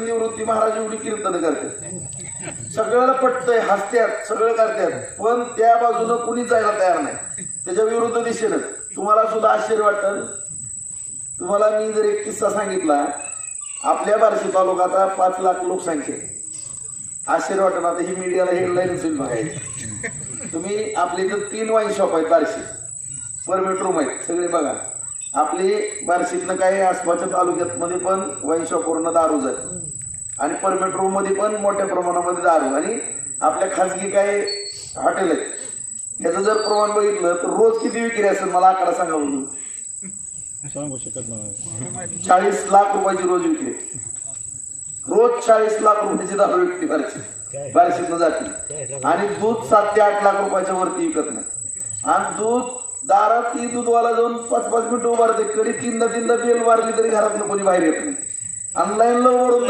निवृत्ती महाराज एवढी कीर्तन करते. सगळ्याला पटतंय हसत्यात सगळं करतात पण त्या बाजूनं कुणी जायला तयार नाही. त्याच्या विरुद्ध दिशेनं. तुम्हाला सुद्धा आश्चर्य वाटतं. तुम्हाला मी जर एक किस्सा सांगितला आपल्या बार्शी तालुक्याचा आता पाच लाख लोकसंख्या आश्चर्य वाटत आता ही मीडियाला हेडलाईन होईल बघायची. तुम्ही आपले इथं तीन वाईन शॉप आहेत बार्शी. परमिट रूम आहेत सगळे बघा. आपली बार्शीतनं काही आसपासच्या तालुक्यात मध्ये पण वाईन शॉपवरनं दारू जाते आणि परमिट रूममध्ये पण मोठ्या प्रमाणामध्ये दारू. आणि आपल्या खाजगी काही हॉटेल आहेत. ह्याचं जर प्रमाण बघितलं तर रोज किती विक्री असेल मला आकडा सांगा बघू सांगू शकत नाही. चाळीस लाख रुपयाची रोज विक्री. रोज चाळीस लाख रुपयाची दारू विकते बार्शीत. बार्शीतनं जाते. आणि दूध सात ते आठ लाख रुपयाच्या वरती विकत नाही. आणि दूध दारात ती दूधवाला जाऊन पाच पाच मिनिटं उभारते कधी तीनदा तीनदा बेल मारली तरी घरातलं कोणी बाहेर येत नाही. ऑनलाईनला ओढून